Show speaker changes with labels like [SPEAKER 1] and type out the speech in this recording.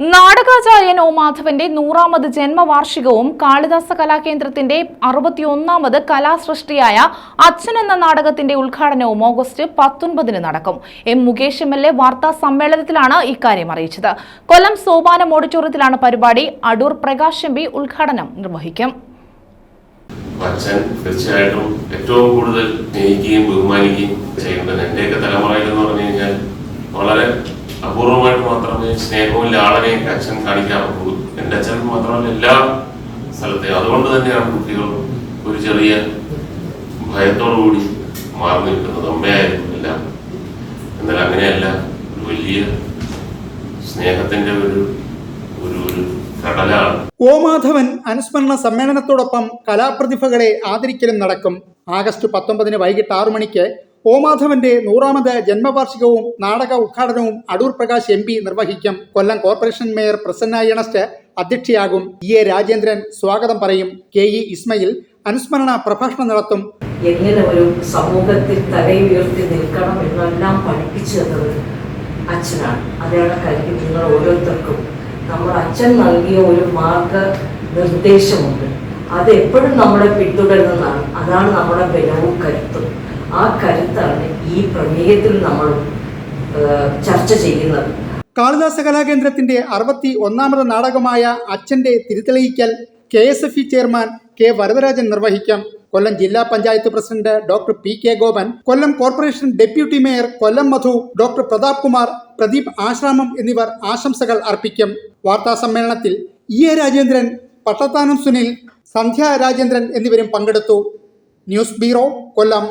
[SPEAKER 1] നാടകാചാര്യൻ O മാധവന്റെ നൂറാമത് ജന്മവാർഷികവും കാളിദാസ കലാകേന്ദ്രത്തിന്റെ അറുപത്തിയൊന്നാമത് കലാസൃഷ്ടിയായ അച്ഛൻ എന്ന നാടകത്തിന്റെ ഉദ്ഘാടനവും ഓഗസ്റ്റ് പത്തൊൻപതിന് നടക്കും. M Mukesh M L A വാർത്താ സമ്മേളനത്തിലാണ് ഇക്കാര്യം അറിയിച്ചത്. കൊല്ലം സോപാനം ഓഡിറ്റോറിയത്തിലാണ് പരിപാടി. അടൂർ പ്രകാശ് എം പി ഉദ്ഘാടനം നിർവഹിക്കും.
[SPEAKER 2] അച്ഛൻ തീർച്ചയായിട്ടും ഏറ്റവും കൂടുതൽ സ്നേഹിക്കുകയും ബഹുമാനിക്കുകയും ചെയ്യുന്നത് എന്റെയൊക്കെ തലമുറയിൽ എന്ന് പറഞ്ഞു കഴിഞ്ഞാൽ വളരെ അപൂർവമായിട്ട് മാത്രമേ സ്നേഹവും ലാളനയും അച്ഛൻ കാണിക്കാറുള്ളൂ. എന്റെ അച്ഛൻ മാത്രമല്ല എല്ലാ സ്ഥലത്തെയും. അതുകൊണ്ട് തന്നെയാണ് കുട്ടികൾ ഒരു ചെറിയ ഭയത്തോടു കൂടി മാറി നിൽക്കുന്നത്. അമ്മയായിരുന്നു എല്ലാം. എന്നാൽ അങ്ങനെയല്ല ഒരു വലിയ സ്നേഹത്തിന്റെ ഒരു ഒരു ഒരു കടലാണ്.
[SPEAKER 3] ഒ മാധവൻ അനുസ്മരണ സമ്മേളനത്തോടൊപ്പം കലാപ്രതിഭകളെ ആദരിക്കലും നടക്കും. ആഗസ്റ്റ് പത്തൊമ്പതിന് വൈകിട്ട് ആറു മണിക്ക് ഒ മാധവന്റെ നൂറാമത് ജന്മവാർഷികവും നാടക ഉദ്ഘാടനവും അടൂർ പ്രകാശ് എം പി നിർവഹിക്കും. Kollam corporation mayor Prasanna Ernest അധ്യക്ഷയാകും. ഇ എ രാജേന്ദ്രൻ സ്വാഗതം പറയും. കെ ഇ ഇസ്മയിൽ അനുസ്മരണ പ്രഭാഷണം നടത്തും.
[SPEAKER 4] എങ്ങനെ ഒരു സമൂഹത്തിൽ തലയുയർത്തി നിൽക്കണം എന്നെല്ലാം പഠിപ്പിച്ചു തന്നത് അച്ഛനാണ്. അതാണ് കാര്യം നിങ്ങൾ ഓരോരുത്തർക്കും. നമ്മൾ അച്ഛൻ നൽകിയ ഒരു മാർഗ നിർദ്ദേശമുണ്ട്. അത് എപ്പോഴും നമ്മളെ പിന്തുടരുന്നതാണ്. അതാണ് നമ്മുടെ ബലവും കരുത്തും. ആ കരുത്താണ് ഈ പ്രമേയത്തിൽ നമ്മൾ ചർച്ച ചെയ്യുന്നത്.
[SPEAKER 3] കാളിദാസ കലാകേന്ദ്രത്തിന്റെ അറുപത്തി ഒന്നാമത് നാടകമായ അച്ഛന്റെ തിരുതെളിയിക്കൽ K S F E chairman K Varadarajan നിർവഹിക്കും. കൊല്ലം ജില്ലാ panchayat president doctor P K Gopan Kollam corporation deputy mayor Kollam Madhu doctor Prathap Kumar Pradeep Ashramam എന്നിവർ ആശംസകൾ അർപ്പിക്കും. വാർത്താ സമ്മേളനത്തിൽ ഇ എ രാജേന്ദ്രൻ പട്ടത്താനം സുനിൽ സന്ധ്യ രാജേന്ദ്രൻ എന്നിവരും പങ്കെടുത്തു. News bureau Kollam.